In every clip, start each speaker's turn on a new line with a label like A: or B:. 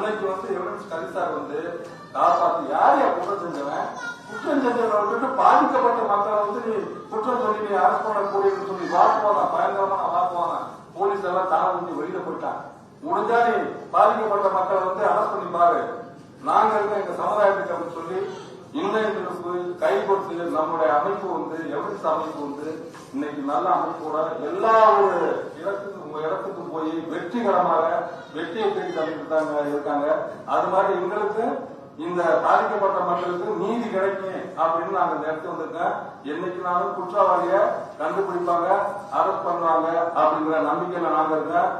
A: அன்னைக்கு வந்து எவிடன்ஸ் கலிசார் வந்து காப்பாத்தி யார் யார் குற்றம் செஞ்சவன்? குற்றம் செஞ்சவனை விட்டுட்டு பாதிக்கப்பட்ட மக்களை வந்து நீ குற்றம் சொல்லி நீ அரசு பண்ணக்கூடியன்னு சொல்லி வாக்குவானா பயங்கரமான வாக்குவானா போலீஸ் எல்லாம் தான வந்து வெளியில போயிட்டான் முடிஞ்சா நீ பாதிக்கப்பட்ட மக்களை வந்து அரசு பண்ணி பாரு. நாங்க இருக்க எங்க சமுதாயத்துக்கு அப்படின்னு சொல்லி இன்றைக்கு கை கொடுத்து நம்முடைய அமைப்பு வந்து எவிடன்ஸ் அமைப்பு வந்து இன்னைக்கு நல்ல அமைப்போட எல்லா ஒரு இடத்துக்கு உங்க இடத்துக்கு போய் வெற்றிகரமாக வெற்றியை தேடி தள்ளிட்டு இருக்காங்க. அது மாதிரி எங்களுக்கு இந்த பாதிக்கப்பட்ட மக்களுக்கு நீதி கிடைக்கும் அப்படின்னு நாங்க நேரத்து இடத்துக்கு வந்திருக்கேன் என்னைக்குனாலும் குற்றவாளிய கண்டுபிடிப்பாங்க அரெஸ்ட் பண்ணுவாங்க அப்படிங்கிற நம்பிக்கையில நாங்க இருக்கேன்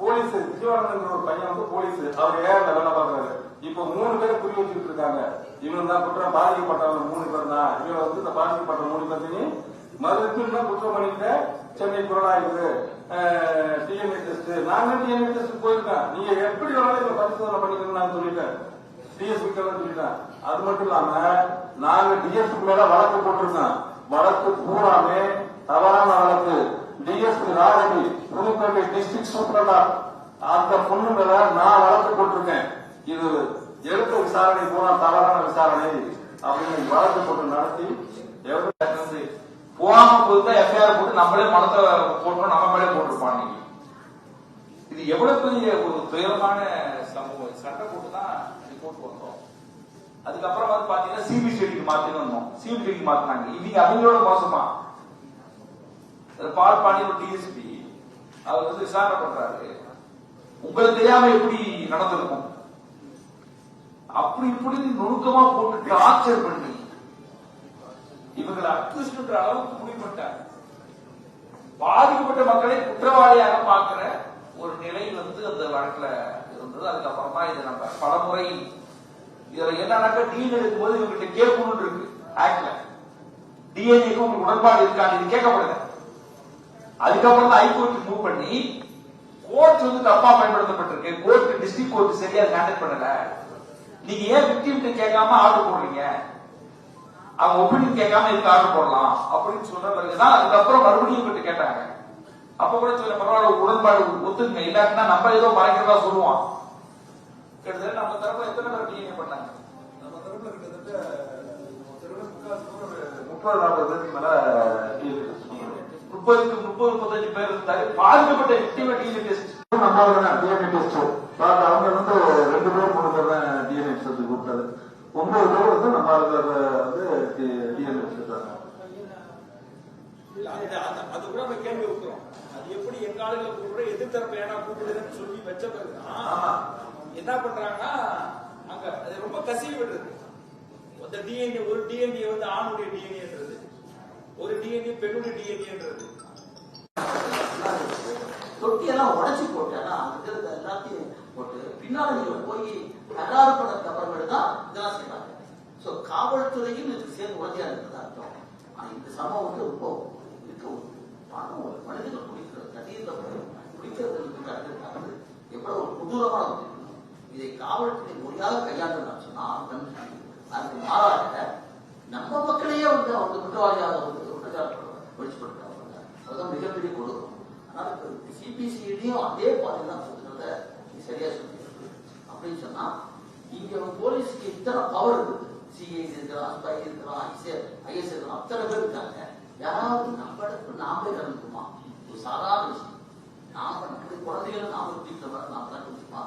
A: போலீஸ் விஜயவானந்தன் ஒரு பையன் வந்து போலீஸ். அவர் ஏன் வேலை பாக்குறாரு இப்ப மூணு பேர் புரிய வச்சுட்டு இருக்காங்க. இவன் தான் குற்றம் பாதிக்கப்பட்டவங்க மூணு பேர் தான். இவன் வந்து இந்த பாதிக்கப்பட்ட மூணு பேர்த்தையும் மறுபடியும் குற்றம் பண்ணிட்டு சென்னை புலனாய்வு. டிஎன்ஏ டெஸ்ட் நாங்க டிஎன்ஏ டெஸ்ட் போயிருக்கேன் நீங்க எப்படி வேணாலும் பரிசோதனை பண்ணிக்கணும்னு நான் சொல்லிட்டேன். டிஎஸ்பி சொல்லிட்டேன். அது மட்டும் இல்லாம நாங்க டிஎஸ்பி மேல வழக்கு போட்டிருக்கோம். வழக்கு பூராமே தவறான வழக்கு. டிஎஸ்பி ராகவி புதுக்கோட்டை டிஸ்ட்ரிக்ட் சூப்பரண்டா அந்த பொண்ணு மேல நான் வழக்கு போட்டிருக்கேன். இது எடுத்த விசாரணை பூரா தவறான விசாரணை. அப்படின்னு வழக்கு போட்டு நடத்தி எவ்வளவு
B: போகாம போயிருந்தா எஃப்ஐஆர் போட்டு நம்மளே மனத்தை போட்டோம் நம்ம மேலே போட்டிருப்பான் இது எவ்வளவு பெரிய ஒரு துயரமான சம்பவம். சட்டை போட்டு தான் ரிப்போர்ட் வந்தோம். அதுக்கப்புறம் வந்து பாத்தீங்கன்னா சிபிசிஐடிக்கு மாத்தின்னு வந்தோம். சிபிசிஐடிக்கு மாத்தினாங்க. இவங்க அவங்களோட மோசமா. பால் பாண்டி ஒரு டிஎஸ்பி அவர் வந்து விசாரணை பண்றாரு. உங்களுக்கு தெரியாம எப்படி நடந்திருக்கும்? அப்படி இப்படி நுணுக்கமா போட்டு டார்ச்சர் பண்ணி இவங்களை அக்யூஸ்ட்ன்ற அளவுக்கு முடிப்பட்டார் பாதிக்கப்பட்ட மக்களை குற்றவாளியாக பார்க்கிற ஒரு நிலை வந்து அந்த வழக்குல இருந்தது. அதுக்கப்புறமா இதை நம்ம பலமுறை இதுல என்னன்னாக்கா டீன் எடுக்கும்போது இவங்ககிட்ட கேட்கணும்னு இருக்கு. ஆக்ட்ல டிஎன்ஏக்கு உங்களுக்கு உடன்பாடு இருக்கான்னு இது கேட்கப்படுது அதுக்கப்புறம் தான் ஹைகோர்ட் மூவ் பண்ணி கோர்ட் வந்து தப்பா பயன்படுத்தப்பட்டிருக்கு. கோர்ட் டிஸ்ட்ரிக்ட் கோர்ட் சரியா ஹேண்டில் பண்ணல. நீங்க ஏன் விக்டிம் கேட்காம ஆர்டர் போடுறீங்க? அவங்க ஒப்பீனியன் கேட்காம இதுக்கு ஆர்டர் போடலாம் அப்படின்னு சொன்ன பிறகுதான் அதுக்கப்புறம் மறுபடியும் கிட்ட கேட்டாங்க. அப்ப கூட சில பரவாயில்ல உடன்பாடு ஒத்துங்க இல்லாட்டினா நம்ம ஏதோ மறைக்கிறதா சொல்லுவான். கிட்டத்தட்ட நம்ம தரப்புல எத்தனை பேர் டிஎன்ஏ பண்ணாங்க?
A: நம்ம தரப்புல கிட்டத்தட்ட முப்பது நாற்பது பேருக்கு மேல
B: முப்பதுக்கு முப்பது முப்பத்தஞ்சு பேர் இருந்தாரு. பாதிக்கப்பட்ட விக்டிம டிஎன்ஏ டெஸ்ட்
A: நம்ம டிஎன்ஏ டெஸ்ட் அவங்க வந்து ரெண்டு பேர் மூணு பேர் தான் டிஎன்ஏ டெஸ்ட் கொடுத்தாரு. ஒன்பது பேர் வந்து நம்ம அதுல வந்து
C: அந்த- அது கூட நம்ம கேள்வி வைக்கிறோம் அது எப்படி எங்க ஆளுகளை கூப்பிடுற எதிர்த்தரப்பு ஏன்னா கூப்பிடுதுன்னு சொல்லி வச்ச பிறகுதான் என்ன பண்றாங்கன்னா அங்க அது ரொம்ப கசிவு விடுறது அந்த டிஎன்ஏ ஒரு டிஎன்ஏ வந்து ஆணுடைய டிஎன்ஏன்றது ஒரு டிஎன்ஏ பெண்ணுடைய டிஎன்ஏன்றது
D: தொட்டியெல்லாம் உடைச்சு போட்டு ஆனா அங்க இருக்கிறது எல்லாத்தையும் போட்டு பின்னாடி போய் தகராறு பண்ணதுக்கு அப்புறமேட்டு தான் இதெல்லாம் செய்யறாங்க சோ காவல்துறையும் இதுக்கு சேர்ந்து உடனே இருக்கிறது அர்த்தம் ஆனா இந்த சம்பவம் வந்து ரொம்ப இருக்க ஒரு பணம் ஒரு மனிதர்கள் குடிக்கிற தண்ணீர்ல குடிக்கிறதுக்கு கற்றுக்கிறது எவ்வளவு ஒரு கொடூரமான ஒரு இதை காவல்துறை முறையாக கையாண்டு சொன்னா அதுக்கு மாறாக நம்ம மக்களையே வந்து அவங்க குற்றவாளியாக வந்து ஒழிச்சுப்படுறாங்க அதுதான் மிகப்பெரிய கொடுக்கும் அதனால சிபிசிஐடியும் அதே பாதையில் தான் சொல்றத நீ சரியா சொல்லியிருக்கு அப்படின்னு சொன்னா இங்க போலீஸ்க்கு இத்தனை பவர் இருக்குது சிஐ இருக்கிறான் ஸ்பை இருக்கிறான் ஐஎஸ் ஐஎஸ் இருக்கிறான் அத்தனை பேர் இருக்காங்க யாராவது நம்ம இடத்துல நாமளே கலந்துக்குமா ஒரு சாதாரண விஷயம் நாம நம்ம குழந்தைகளை நாம வீட்டில் வர நாம தான் கொடுக்குமா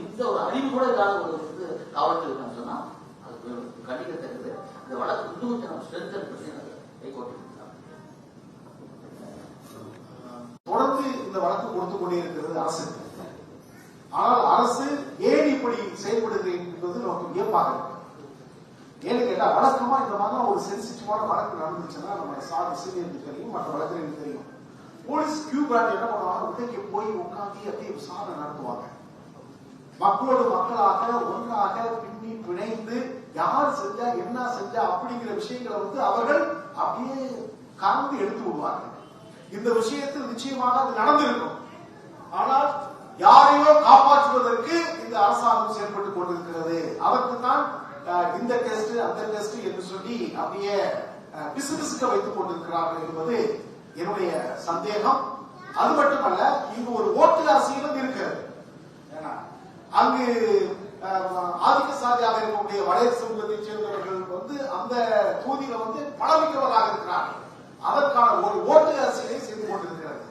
D: இந்த ஒரு அறிவு கூட இல்லாத ஒரு வந்து காவல்துறை இருக்கான்னு சொன்னா அது கண்டிக்கத்தக்கது இந்த வழக்கு இன்னும் நம்ம ஸ்ட்ரென்தன் பண்ணி ஹைகோர்ட்
E: தொடர்ந்து இந்த வழக்கு கொடுத்து கொண்டே இருக்கிறது அரசு. ஆனால் அரசு ஏன் இப்படி செயல்படுகிறது என்பது நமக்கு வியப்பாக இருக்கு. ஏன்னு கேட்டா வழக்கமா இந்த மாதிரி ஒரு சென்சிட்டிவான வழக்கு நடந்துச்சுன்னா நம்ம சார் சீனியருக்கு தெரியும் மற்ற வழக்கறிஞருக்கு தெரியும். போலீஸ் கியூ பிராண்ட் என்ன பண்ணுவாங்க? உடனே போய் உட்காந்து அப்படியே விசாரணை நடத்துவாங்க. மக்களோடு மக்களாக ஒன்றாக பின்னி பிணைந்து யார் செஞ்சா என்ன செஞ்சா அப்படிங்கிற விஷயங்களை வந்து அவர்கள் அப்படியே கலந்து எடுத்து விடுவார்கள். இந்த விஷயத்தில் நிச்சயமாக அது நடந்திருக்கும். ஆனால் யாரையோ காப்பாற்றுவதற்கு இந்த அரசாங்கம் செயல்பட்டுக் கொண்டிருக்கிறது. அதற்கு தான் இந்த டெஸ்ட் அந்த டெஸ்ட் என்று சொல்லி அப்படியே பிசுபிசுக்க வைத்துக் கொண்டிருக்கிறார்கள் என்பது என்னுடைய சந்தேகம். அது மட்டுமல்ல இங்கு ஒரு ஓட்டு அரசியலும் இருக்கிறது. ஏன்னா, அங்கு அஹ், ஆதிக்க சாதியாக இருக்கக்கூடிய வளைய சமூகத்தைச் சேர்ந்தவர்கள் வந்து அந்த தொகுதியில வந்து பலமிக்கவர்களாக இருக்கிறார்கள். அதற்கான ஒரு ஓட்டு அரசியலை செய்து கொண்டிருக்கிறது.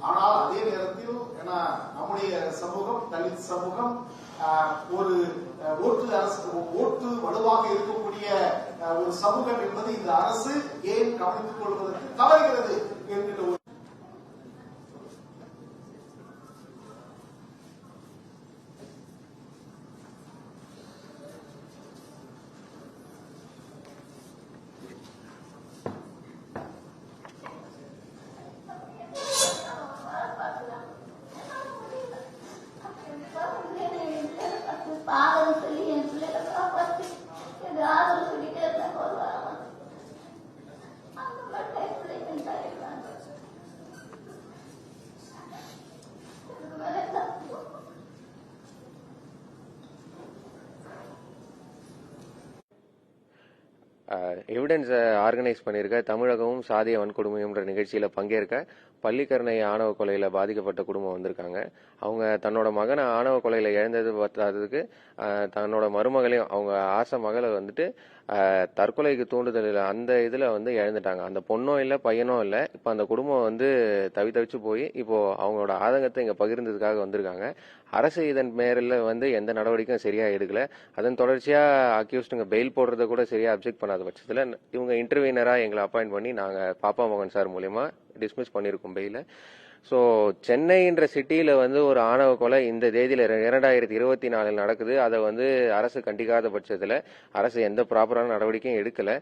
E: ஆனால் அதே நேரத்தில் ஏன்னா நம்முடைய சமூகம் தலித் சமூகம் ஒரு அஹ், ஓட்டு அரசு ஓட்டு வலுவாக இருக்கக்கூடிய ஒரு சமூகம் என்பது இந்த அரசு ஏன் கவனித்துக் கொள்வதற்கு தவறுகிறது என்கின்ற ஒரு
F: பாதம் சொல்லி என் பிள்ளைகளை காப்பாற்றி எனக்கு ஆதரவு சொல்லிட்டே இருந்தேன் ஒரு வாரமா அந்த மட்டும் என் பிள்ளைங்க தருகிறாங்க எனக்கு மேல தப்பு.
G: எவிடன்ஸை ஆர்கனைஸ் பண்ணியிருக்க தமிழகமும் சாதிய வன்கொடுமையும்ன்ற நிகழ்ச்சியில் பங்கேற்க பள்ளிக்கரணை ஆணவ கொலையில் பாதிக்கப்பட்ட குடும்பம் வந்திருக்காங்க. அவங்க தன்னோட மகனை ஆணவ கொலையில் இழந்தது பத்தாததுக்கு தன்னோட மருமகளையும் அவங்க ஆசை மகளை வந்துட்டு தற்கொலைக்கு தூண்டுதல் அந்த இதில் வந்து இழந்துட்டாங்க. அந்த பொண்ணும் இல்லை பையனும் இல்லை இப்போ அந்த குடும்பம் வந்து தவி தவிச்சு போய் இப்போது அவங்களோட ஆதங்கத்தை இங்கே பகிர்ந்ததுக்காக வந்திருக்காங்க. அரசு இதன் மேரில் வந்து எந்த நடவடிக்கையும் சரியாக எடுக்கல. அதன் தொடர்ச்சியாக அக்யூஸ்டுங்க பெயில் போடுறத கூட சரியாக அப்செக்ட் பண்ணாத பட்சத்தில் இவங்க இன்டர்வீனராக எங்களை அப்பாயிண்ட் பண்ணி நாங்கள் பாப்பா மோகன் சார் மூலயமா டிஸ்மிஸ் பண்ணியிருக்கோம் பெயில ஸோ சென்னைன்ற சிட்டியில் வந்து ஒரு ஆணவ கொலை இந்த தேதியில் இரண்டாயிரத்தி இருபத்தி நாலில் நடக்குது. அதை வந்து அரசு கண்டிக்காத பட்சத்தில் அரசு எந்த ப்ராப்பரான நடவடிக்கையும் எடுக்கலை.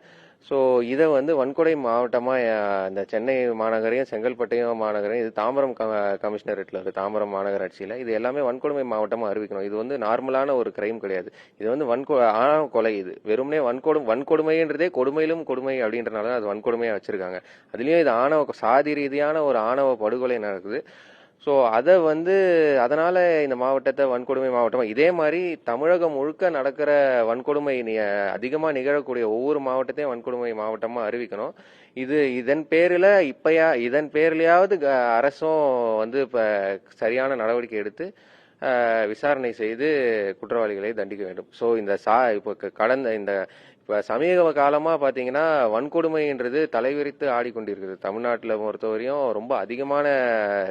G: ஸோ இதை வந்து வன்கொடை மாவட்டமாக இந்த சென்னை மாநகரையும் செங்கல்பட்டையும் மாநகரையும் இது தாம்பரம் க- இருக்குது தாம்பரம் மாநகராட்சியில் இது எல்லாமே வன்கொடுமை மாவட்டமாக அறிவிக்கணும். இது வந்து நார்மலான ஒரு கிரைம் கிடையாது. இது வந்து வன்கொ ஆணவ கொலை இது. வெறுமனே வன்கொடு வன்கொடுமைன்றதே கொடுமையிலும் கொடுமை அப்படின்றனால அது வன்கொடுமையாக வச்சுருக்காங்க. அதுலேயும் இது ஆணவ சாதி ரீதியான ஒரு ஆணவ படுகொலை நடக்குது ஸோ அதை வந்து அதனால இந்த மாவட்டத்தை வன்கொடுமை மாவட்டம் இதே மாதிரி தமிழகம் முழுக்க நடக்கிற வன்கொடுமை அதிகமாக நிகழக்கூடிய ஒவ்வொரு மாவட்டத்தையும் வன்கொடுமை மாவட்டமாக அறிவிக்கணும். இது இதன் பேரில் இப்பயா இதன் பேர்லையாவது க- அரசும் வந்து இப்போ சரியான நடவடிக்கை எடுத்து விசாரணை செய்து குற்றவாளிகளை தண்டிக்க வேண்டும். ஸோ இந்த சா இப்போ கடந்த இந்த இப்போ சமீப காலமாக பார்த்தீங்கன்னா வன்கொடுமைன்றது தலைவிரித்து ஆடிக்கொண்டிருக்கிறது தமிழ்நாட்டில் பொறுத்தவரையும் ரொம்ப அதிகமான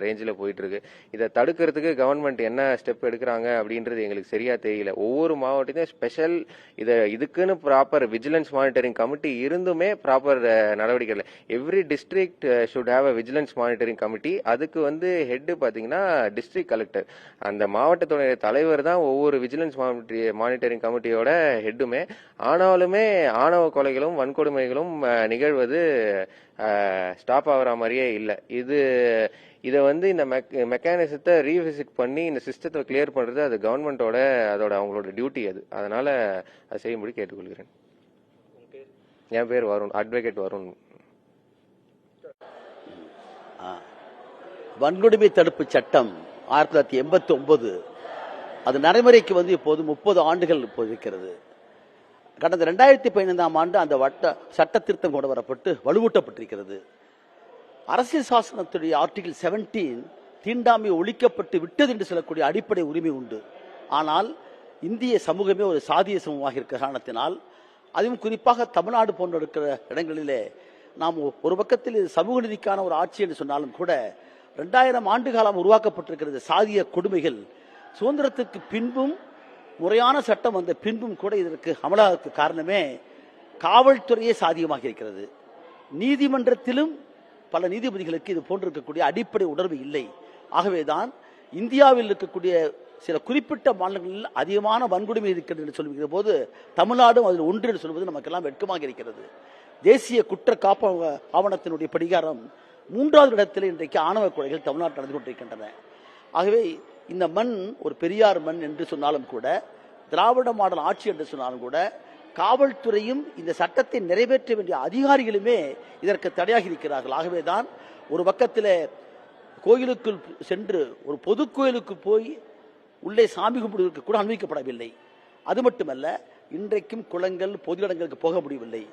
G: ரேஞ்சில் போயிட்டுருக்கு. இதை தடுக்கிறதுக்கு கவர்மெண்ட் என்ன ஸ்டெப் எடுக்கிறாங்க அப்படின்றது எங்களுக்கு சரியாக தெரியல. ஒவ்வொரு மாவட்டத்தையும் ஸ்பெஷல் இதை இதுக்குன்னு ப்ராப்பர் விஜிலன்ஸ் மானிட்டரிங் கமிட்டி இருந்துமே ப்ராப்பர் நடவடிக்கை இல்லை every district should have a vigilance monitoring committee அதுக்கு வந்து ஹெட்டு பார்த்தீங்கன்னா டிஸ்ட்ரிக்ட் கலெக்டர் அந்த மாவட்டத்துடைய தலைவர் தான் ஒவ்வொரு விஜிலன்ஸ் மானிட்டரிங் கமிட்டியோட ஹெட்டுமே ஆனாலுமே ஆணவ கொலைகளும் வன்கொடுமைகளும் நிகழ்வது ஸ்டாப் ஆகிற மாதிரியே இல்லை. இது இதை வந்து இந்த மெக் மெக்கானிசத்தை ரீவிசிட் பண்ணி இந்த சிஸ்டத்தை கிளியர் பண்ணுறது அது கவர்மெண்ட்டோட அதோட அவங்களோட டியூட்டி அது. அதனால் அதை செய்யும்படி கேட்டுக்கொள்கிறேன். என் பேர் வருண் அட்வொகேட் வருண்.
D: வன்கொடுமை தடுப்பு சட்டம் ஆயிரத்தி தொள்ளாயிரத்தி எண்பத்தி ஒன்பது அது நடைமுறைக்கு வந்து இப்போது முப்பது ஆண்டுகள் இப்போது இருக்கிறது கடந்த ரெண்டாயிரத்தி பதினைந்தாம் ஆண்டு அந்த வட்ட சட்ட திருத்தம் கொண்டு வரப்பட்டு வலுவூட்டப்பட்டிருக்கிறது. அரசியல் சாசனத்துடைய ஆர்டிகிள் 17 தீண்டாமை ஒழிக்கப்பட்டு விட்டது என்று சொல்லக்கூடிய அடிப்படை உரிமை உண்டு. ஆனால் இந்திய சமூகமே ஒரு சாதிய சமூகமாக இருக்கிற காரணத்தினால் அதுவும் குறிப்பாக தமிழ்நாடு போன்ற இருக்கிற இடங்களிலே நாம் ஒரு பக்கத்தில் இது சமூக நீதிக்கான ஒரு ஆட்சி என்று சொன்னாலும் கூட ரெண்டாயிரம் ஆண்டு காலம் உருவாக்கப்பட்டிருக்கிறது சாதிய கொடுமைகள் சுதந்திரத்துக்கு பின்பும் முறையான சட்டம் வந்த பின்பும் கூட இதற்கு அமலாக காரணமே காவல்துறையே சாதியமாக இருக்கிறது. நீதிமன்றத்திலும் பல நீதிபதிகளுக்கு இது போன்றிருக்கக்கூடிய அடிப்படை உணர்வு இல்லை. ஆகவேதான் இந்தியாவில் இருக்கக்கூடிய சில குறிப்பிட்ட மாநிலங்களில் அதிகமான வன்கொடுமை இருக்கிறது என்று சொல்லுகிற போது தமிழ்நாடும் அதில் ஒன்று என்று சொல்வது நமக்கெல்லாம் வெட்கமாக இருக்கிறது. தேசிய குற்ற காப்ப ஆவணத்தினுடைய படிகாரம் மூன்றாவது இடத்தில் இன்றைக்கு ஆணவ கொலைகள் தமிழ்நாட்டில் நடந்து கொண்டிருக்கின்றன. ஆகவே இந்த மண் ஒரு பெரியார் மண் என்று சொன்னாலும் கூட திராவிட மாடல் ஆட்சி என்று சொன்னாலும் கூட காவல்துறையும் இந்த சட்டத்தை நிறைவேற்ற வேண்டிய அதிகாரிகளுமே இதற்கு தடையாக இருக்கிறார்கள். ஆகவேதான் ஒரு பக்கத்தில் கோயிலுக்குள் சென்று ஒரு பொது கோயிலுக்கு போய் உள்ளே சாமி கும்பிடுவதற்கு கூட அனுமதிக்கப்படவில்லை. அது மட்டுமல்ல இன்றைக்கும் குளங்கள் பொது இடங்களுக்கு போக முடியவில்லை.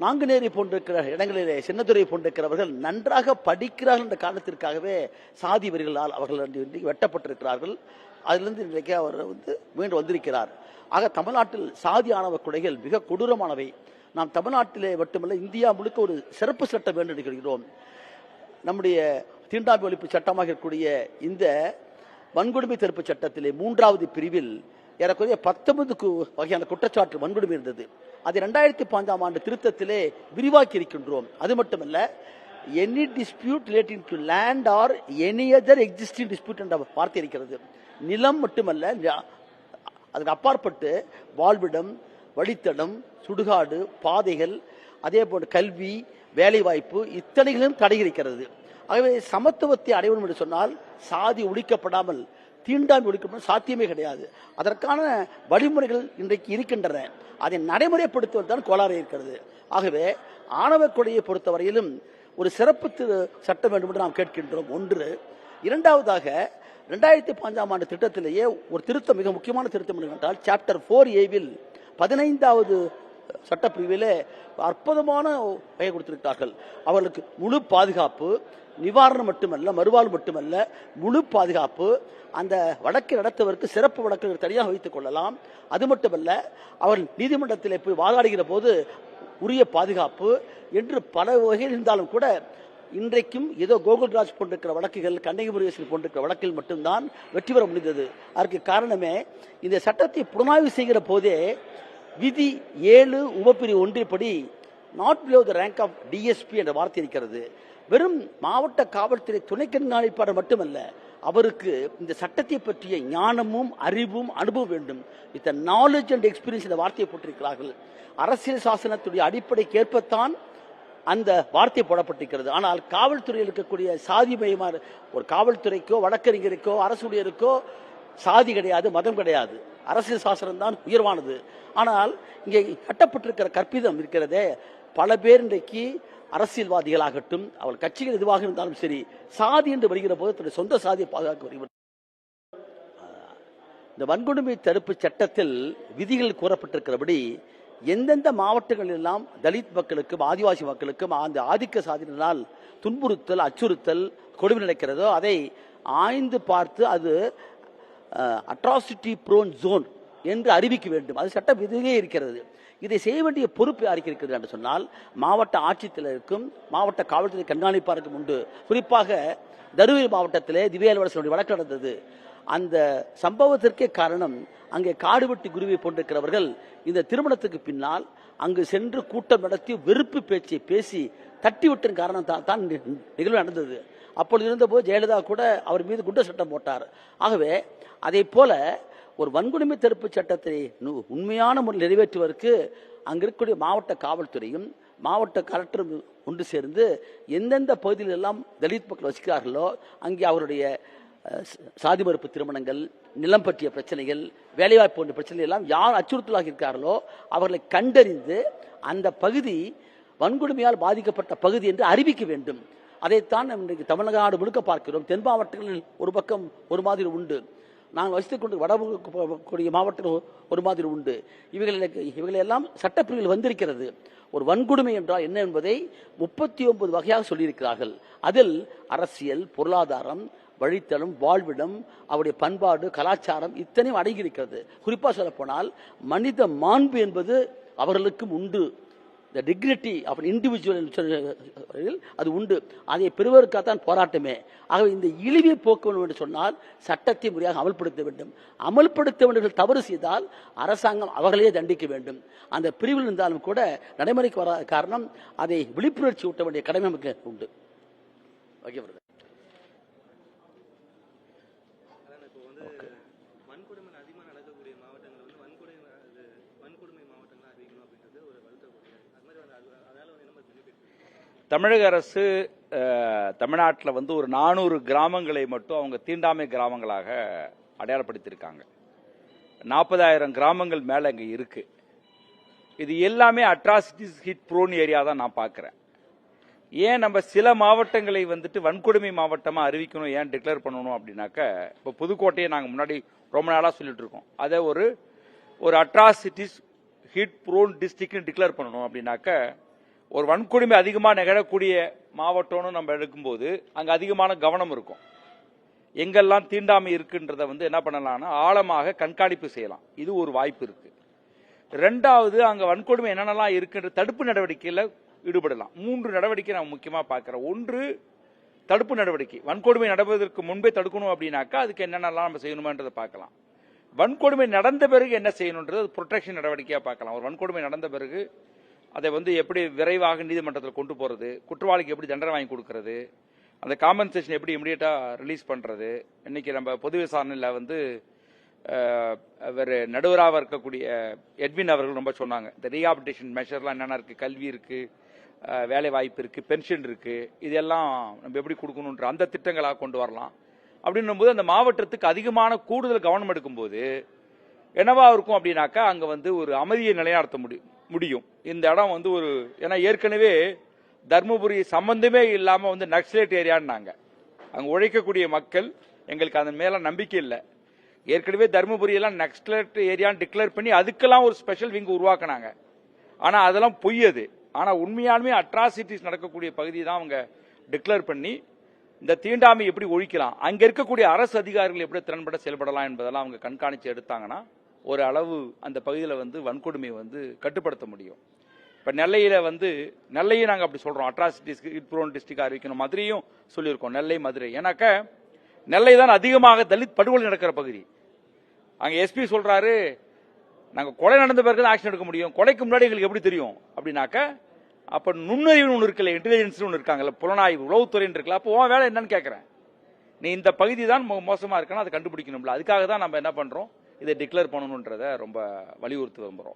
D: நாங்குநேரி போன்றிருக்கிற இடங்களிலே சின்னத்துறை போன்றிருக்கிறவர்கள் நன்றாக படிக்கிறார்கள் என்ற காரணத்திற்காகவே சாதி வரிகளால் அவர்கள் இன்றைக்கு வெட்டப்பட்டிருக்கிறார்கள். அதிலிருந்து இன்றைக்கு அவர் வந்து மீண்டு வந்திருக்கிறார். ஆக தமிழ்நாட்டில் சாதி ஆணவ கொலைகள் மிக கொடூரமானவை. நாம் தமிழ்நாட்டிலே மட்டுமல்ல இந்தியா முழுக்க ஒரு சிறப்பு சட்டம் வேண்டும் என்று நம்முடைய தீண்டாமை ஒழிப்பு சட்டமாக இருக்கக்கூடிய இந்த வன்கொடுமை தடுப்பு சட்டத்திலே மூன்றாவது பிரிவில் ஏறக்குறைய பத்தொன்பது வகையான குற்றச்சாட்டு வன்கொடுமை இருந்தது. அது ரெண்டாயிரத்தி பாஞ்சாம் ஆண்டு திருத்தத்திலே விரிவாக்கி இருக்கின்றோம் அது மட்டுமல்ல any dispute relating to land or any other existing dispute என்ற வார்த்தை இருக்கிறது நிலம் மட்டுமல்ல அதுக்கு அப்பாற்பட்டு வாழ்விடம் வழித்தடம் சுடுகாடு பாதைகள் அதே போன்று கல்வி வேலைவாய்ப்பு இத்தனைகளும் தடை இருக்கிறது ஆகவே சமத்துவத்தை அடையணும் என்று சொன்னால் சாதி ஒழிக்கப்படாமல் தீண்டாமை ஒழிக்கப்படும் சாத்தியமே கிடையாது. அதற்கான வழிமுறைகள் இன்றைக்கு இருக்கின்றன. அதை நடைமுறைப்படுத்துவது தான் கோளாறு இருக்கிறது. ஆகவே ஆணவ கொலையை பொறுத்தவரையிலும் ஒரு சிறப்பு திரு- சட்டம் வேண்டும் என்று நாம் கேட்கின்றோம். ஒன்று இரண்டாவதாக ரெண்டாயிரத்தி பதினஞ்சாம் ஆண்டு திட்டத்திலேயே ஒரு திருத்தம் மிக முக்கியமான திருத்தம் என்னவென்றால் சாப்டர் ஃபோர் ஏவில் பதினைந்தாவது சட்டப்பிரிவில் அற்புதமான வகை கொடுத்திருக்கிறார்கள். அவர்களுக்கு முழு பாதுகாப்பு நிவாரணம் மட்டுமல்ல மறுவாழ்வு மட்டுமல்ல முழு பாதுகாப்பு அந்த வழக்கை நடத்துவதற்கு சிறப்பு வழக்கு தனியாக வைத்துக் கொள்ளலாம். அது மட்டுமல்ல அவர் நீதிமன்றத்தில் போய் வாதாடுகிற போது உரிய பாதுகாப்பு என்று பல வகையில் இருந்தாலும் கூட இன்றைக்கும் ஏதோ கோகுல்ராஜ் போன்றிருக்கிற வழக்குகள் கண்ணகி முருகேசன் போன்றிருக்கிற வழக்கில் மட்டும்தான் வெற்றி பெற முடிந்தது. அதற்கு காரணமே இந்த சட்டத்தை புலனாய்வு செய்கிற போதே விதி ஏழு உபப்பிரிவு ஒன்றின்படி not below the rank of DSP என்ற வார்த்தை இருக்கிறது. வெறும் மாவட்ட காவல்துறை துணை கண்காணிப்பாளர் மட்டுமல்ல அவருக்கு இந்த சட்டத்தை பற்றிய ஞானமும் அறிவும் அனுபவம் வேண்டும். வித் நாலேஜ் அண்ட் எக்ஸ்பீரியன்ஸ் இந்த வார்த்தையை போட்டிருக்கிறார்கள். அரசியல் சாசனத்துடைய அடிப்படைக்கு ஏற்பத்தான் அந்த வார்த்தை போடப்பட்டிருக்கிறது. ஆனால் காவல்துறையில் இருக்கக்கூடிய சாதி மயமான ஒரு காவல்துறைக்கோ வழக்கறிஞருக்கோ அரசு ஊழியருக்கோ சாதி கிடையாது மதம் கிடையாது. அரசியல் சாசனம் தான் உயர்வானது. ஆனால் இங்கே கட்டப்பட்டிருக்கிற கற்பிதம் இருக்கிறதே பல பேர் இன்றைக்கு அரசியல்வாதிகளாகட்டும் அவள் கட்சிகள் எதுவாக இருந்தாலும் சரி சாதி என்று வருகிற போது தன்னுடைய சொந்த சாதியை பாதுகாக்க வருகிறது இந்த வன்கொடுமை தடுப்பு சட்டத்தில் விதிகள் கூறப்பட்டிருக்கிறபடி எந்தெந்த மாவட்டங்களில் எல்லாம் தலித் மக்களுக்கும் ஆதிவாசி மக்களுக்கும் அந்த ஆதிக்க சாதியினால் துன்புறுத்தல் அச்சுறுத்தல் கொடுமை நடக்கிறதோ அதை ஆய்ந்து பார்த்து அது அட்ராசிட்டி ப்ரோன் ஜோன் என்று அறிவிக்க வேண்டும். அது சட்ட விதியே இருக்கிறது. இதை செய்ய வேண்டிய பொறுப்பு யாருக்கு இருக்கிறது என்று சொன்னால் மாவட்ட ஆட்சித்தலைவருக்கும் மாவட்ட காவல்துறை கண்காணிப்பாருக்கும் உண்டு. குறிப்பாக தருமபுரி மாவட்டத்திலே திவ்யாலவரசனுடைய வழக்கு நடந்தது. அந்த சம்பவத்திற்கே காரணம் அங்கே காடுவெட்டி குருவை போன்றிருக்கிறவர்கள். இந்த திருமணத்துக்கு பின்னால் அங்கு சென்று கூட்டம் நடத்தி வெறுப்பு பேச்சை பேசி தட்டி விட்டின் காரணம் தான் நி- நிகழ்வு நடந்தது. அப்பொழுது இருந்தபோது ஜெயலலிதா கூட அவர் மீது குண்ட சட்டம் போட்டார். ஆகவே அதே போல ஒரு வன்கொடுமை தடுப்பு சட்டத்தை உண்மையான முறையில் நிறைவேற்றுவதற்கு அங்க இருக்கக்கூடிய மாவட்ட காவல்துறையும் மாவட்ட கலெக்டரும் ஒன்று சேர்ந்து எந்தெந்த பகுதியில் எல்லாம் தலித் மக்கள் வசிக்கிறார்களோ அங்கே அவருடைய சாதி மறுப்பு திருமணங்கள் நிலம் பற்றிய பிரச்சனைகள் வேலைவாய்ப்பு போன்ற பிரச்சனைகள் எல்லாம் யார் அச்சுறுத்தலாக இருக்கிறார்களோ அவர்களை கண்டறிந்து அந்த பகுதி வன்கொடுமையால் பாதிக்கப்பட்ட பகுதி என்று அறிவிக்க வேண்டும். அதைத்தான் நாம் இன்றைக்கு தமிழ்நாடு முழுக்க பார்க்கிறோம். தென் மாவட்டங்களில் ஒரு பக்கம் ஒரு மாதிரி உண்டு. நாங்கள் வசித்துக் கொண்டு வடகூடிய மாவட்டம் ஒரு மாதிரி உண்டு. இவைகளுக்கு இவைகளெல்லாம் சட்டப்பிரிவில் வந்திருக்கிறது. ஒரு வன்கொடுமை என்றால் என்ன என்பதை முப்பத்தி ஒன்பது வகையாக சொல்லியிருக்கிறார்கள். அதில் அரசியல் பொருளாதாரம் வழித்தடம் வாழ்விடம் அவருடைய பண்பாடு கலாச்சாரம் இத்தனையும் அடங்கியிருக்கிறது. குறிப்பாக சொல்லப்போனால் மனித மாண்பு என்பது அவர்களுக்கும் உண்டு. த டிக்னிட்டி ஆஃப் இண்டிவிஜுவல் அது உண்டு. அதை பெறுவதற்காகத்தான் போராட்டமே. ஆகவே இந்த இழிவை போக்க வேண்டும் என்று சொன்னால் சட்டத்தை முறையாக அமல்படுத்த வேண்டும். அமல்படுத்த வேண்டியவர்கள் தவறு செய்தால் அரசாங்கம் அவர்களையே தண்டிக்க வேண்டும். அந்த பிரிவில் இருந்தாலும் கூட நடைமுறைக்கு வராத காரணம் அதை விழிப்புணர்ச்சி ஊட்ட வேண்டிய கடமை நமக்கு உண்டு. ஓகே பிரதர்
H: அதான் இப்போ வந்து வன்கொடுமை அதிகமாக நடக்கக்கூடிய மாவட்டங்கள் வந்து வன்கொடுமை அது வன்கொடுமை மாவட்டங்கள் அறிவிக்கணும் அப்படின்றது ஒரு வருத்தக்கூடிய அது மாதிரி வந்து அது அதனால வந்து என்ன பெனிஃபிட்
B: தமிழக அரசு தமிழ்நாட்டில் வந்து ஒரு நானூறு கிராமங்களை மட்டும் அவங்க தீண்டாமை கிராமங்களாக அடையாளப்படுத்தியிருக்காங்க. நாற்பதாயிரம் கிராமங்கள் மேலே இங்கே இருக்கு. இது எல்லாமே அட்ராசிட்டிஸ் ஹிட் ப்ரோன் ஏரியா தான் நான் பார்க்குறேன். ஏன் நம்ம சில மாவட்டங்களை வந்துட்டு வன்கொடுமை மாவட்டமாக அறிவிக்கணும் ஏன் டிக்ளேர் பண்ணணும் அப்படின்னாக்க இப்போ புதுக்கோட்டையை நாங்கள் முன்னாடி ரொம்ப நாளாக சொல்லிட்டு இருக்கோம். அதை ஒரு ஒரு அட்ராசிட்டிஸ் ஹிட் ப்ரோன் டிஸ்ட்ரிக்ட்னு டிக்ளேர் பண்ணணும் அப்படின்னாக்க ஒரு வன்கொடுமை அதிகமாக நிகழக்கூடிய மாவட்டம்னு நம்ம எடுக்கும்போது அங்கே அதிகமான கவனம் இருக்கும். எங்கெல்லாம் தீண்டாமை இருக்குன்றதை வந்து என்ன பண்ணலாம்னா ஆழமாக கண்காணிப்பு செய்யலாம். இது ஒரு வாய்ப்பு இருக்கு. ரெண்டாவது அங்கே வன்கொடுமை என்னென்னலாம் இருக்குன்ற தடுப்பு நடவடிக்கையில் ஈடுபடலாம். மூன்று நடவடிக்கை நான் முக்கியமாக பார்க்குறேன். ஒன்று தடுப்பு நடவடிக்கை. வன்கொடுமை நடப்பதற்கு முன்பே தடுக்கணும் அப்படின்னாக்கா அதுக்கு என்னென்னலாம் நம்ம செய்யணுமான்றதை பார்க்கலாம். வன்கொடுமை நடந்த பிறகு என்ன செய்யணுன்றது ப்ரொடெக்ஷன் நடவடிக்கையாக பார்க்கலாம். ஒரு வன்கொடுமை நடந்த பிறகு அதை வந்து எப்படி விரைவாக நீதிமன்றத்தில் கொண்டு போகிறது குற்றவாளிக்கு எப்படி தண்டனை வாங்கி கொடுக்கறது அந்த காம்பன்சேஷன் எப்படி இமிடியேட்டா ரிலீஸ் பண்ணுறது இன்றைக்கி நம்ம பொது விசாரணையில் வந்து வேறு அவர் நடுவராக இருக்கக்கூடிய எட்வின் அவர்கள் ரொம்ப சொன்னாங்க. இந்த ரீஹாபிலிட்டேஷன் மெஷர்லாம் என்னென்ன இருக்குது கல்வி இருக்குது வேலை வாய்ப்பு இருக்குது பென்ஷன் இருக்குது இதெல்லாம் நம்ம எப்படி கொடுக்கணுன்ற அந்த திட்டங்களாக கொண்டு வரலாம். அப்படின்னும் போது அந்த மாவட்டத்துக்கு அதிகமான கூடுதல் கவனம் எடுக்கும்போது என்னவா இருக்கும் அப்படின்னாக்கா அங்கே வந்து ஒரு அமைதியை நிலைநாட்ட முடியும். முடியும். இந்த இடம் வந்து ஒரு ஏன்னா ஏற்கனவே தர்மபுரி சம்பந்தமே இல்லாமல் வந்து நக்சலைட் ஏரியான்னாங்க. அங்கே உழைக்கக்கூடிய மக்கள் எங்களுக்கு அதன் மேலே நம்பிக்கை இல்லை. ஏற்கனவே தர்மபுரி எல்லாம் ஏரியான்னு டிக்ளேர் பண்ணி அதுக்கெல்லாம் ஒரு ஸ்பெஷல் விங் உருவாக்குனாங்க. ஆனால் அதெல்லாம் பொய் அது ஆனா உண்மையாலுமே அட்ராசிட்டிஸ் நடக்கக்கூடிய பகுதி தான் அவங்க டிக்ளேர் பண்ணி இந்த தீண்டாமை எப்படி ஒழிக்கலாம் அங்கே இருக்கக்கூடிய அரசு அதிகாரிகள் எப்படி திறன்பட செயல்படலாம் என்பதெல்லாம் அவங்க கண்காணித்து எடுத்தாங்கன்னா ஒரு அளவு அந்த பகுதியில் வந்து வன்கொடுமையை வந்து கட்டுப்படுத்த முடியும். இப்போ நெல்லையில் வந்து நெல்லையும் நாங்கள் அப்படி சொல்கிறோம் அட்ராசிட்டிஸ்க்கு ப்ரோன் டிஸ்ட்ரிக்ட் அறிவிக்கணும். மதுரையும் சொல்லியிருக்கோம். நெல்லை மதுரை. ஏன்னாக்க நெல்லை தான் அதிகமாக தலித் படுகொலை நடக்கிற பகுதி. அங்கே எஸ்பி சொல்கிறாரு நாங்கள் கொலை நடந்த பிறகு தான் ஆக்ஷன் எடுக்க முடியும். கொலைக்கு முன்னாடி எங்களுக்கு எப்படி தெரியும்? அப்படின்னாக்க அப்போ நுண்ணறிவு ஒன்று இருக்குல்ல இன்டெலிஜென்ஸ் ஒன்று இருக்காங்கல்ல புலனாய்வு உளவுத்துறைன்னு இருக்குல்ல அப்போ உன் வேலை என்னன்னு கேட்குறேன் நீ இந்த பகுதி தான் மோசமாக மோசமா இருக்குன்னா அதை கண்டுபிடிக்கணும்ல. அதுக்காக தான் நம்ம என்ன பண்ணுறோம் இதை டிக்ளேர் பண்ணணுன்றத ரொம்ப வலியுறுத்தி விரும்புகிறோம்